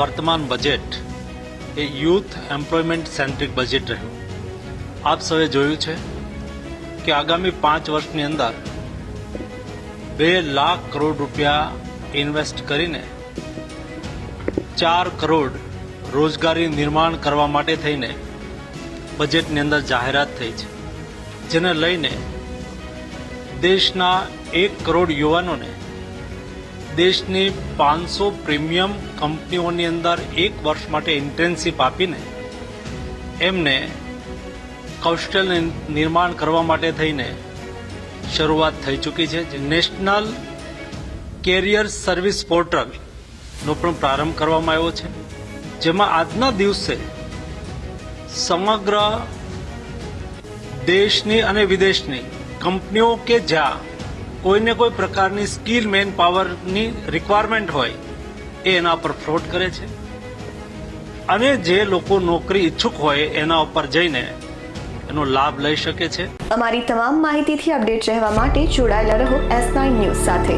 વર્તમાન બજેટ એ youth employment centric budget રહ્યું. આપ સૌએ જોયું છે કે આગામી પાંચ વર્ષની અંદર બે લાખ કરોડ રૂપિયા ઇન્વેસ્ટ કરીને ચાર કરોડ રોજગારી નિર્માણ કરવા માટે થઈને બજેટની અંદર જાહેરાત થઈ છે. જેને લઈને દેશના એક કરોડ યુવાનોને દેશની પાંચસો પ્રીમિયમ કંપનીઓની અંદર એક વર્ષ માટે ઇન્ટર્નશીપ આપીને એમને કૌશલ નિર્માણ કરવા માટે થઈને શરૂઆત થઈ ચૂકી છે. નેશનલ કેરિયર સર્વિસ પોર્ટલનો પણ પ્રારંભ કરવામાં આવ્યો છે. જેમાં આજના દિવસે સમગ્ર દેશની અને વિદેશની કંપનીઓ કે જ્યાં કોઈને કોઈ પ્રકારની સ્કિલ મેન પાવરની રિક્વાયરમેન્ટ હોય, એ એના પર ફ્રોડ કરે છે. અને જે લોકો નોકરી ઈચ્છુક હોય, એના ઉપર જઈને એનો લાભ લઈ શકે છે. અમારી તમામ માહિતીથી અપડેટ રહેવા માટે જોડાયેલા રહો એસ નાઇન ન્યૂઝ સાથે.